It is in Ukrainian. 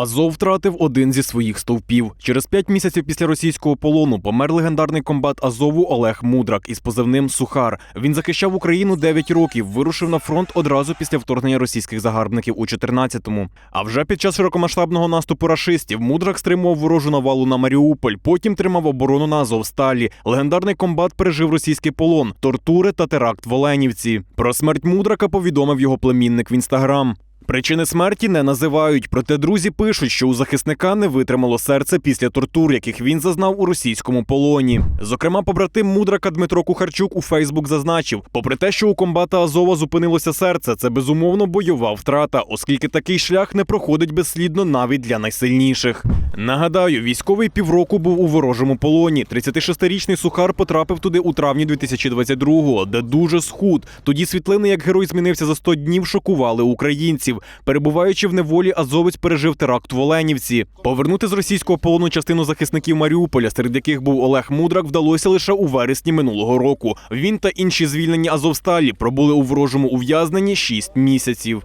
Азов втратив один зі своїх стовпів. Через п'ять місяців після російського полону помер легендарний комбат Азову Олег Мудрак із позивним Сухар. Він захищав Україну 9 років, вирушив на фронт одразу після вторгнення російських загарбників у 14-му. А вже під час широкомасштабного наступу рашистів Мудрак стримував ворожу навалу на Маріуполь, потім тримав оборону на Азовсталі. Легендарний комбат пережив російський полон, тортури та теракт в Оленівці. Про смерть Мудрака повідомив його племінник в інстаграм. Причини смерті не називають, проте друзі пишуть, що у захисника не витримало серце після тортур, яких він зазнав у російському полоні. Зокрема, побратим мудрака Дмитро Кухарчук у Фейсбук зазначив: попри те, що у комбата Азова зупинилося серце, це безумовно бойова втрата, оскільки такий шлях не проходить безслідно навіть для найсильніших. Нагадаю, військовий півроку був у ворожому полоні. 36-річний сухар потрапив туди у травні 2022-го, де дуже схуд. Тоді світлини, як герой змінився за 100 днів, шокували українців. Перебуваючи в неволі, азовець пережив теракт в Оленівці. Повернути з російського полону частину захисників Маріуполя, серед яких був Олег Мудрак, вдалося лише у вересні минулого року. Він та інші звільнені Азовсталі пробули у ворожому ув'язненні 6 місяців.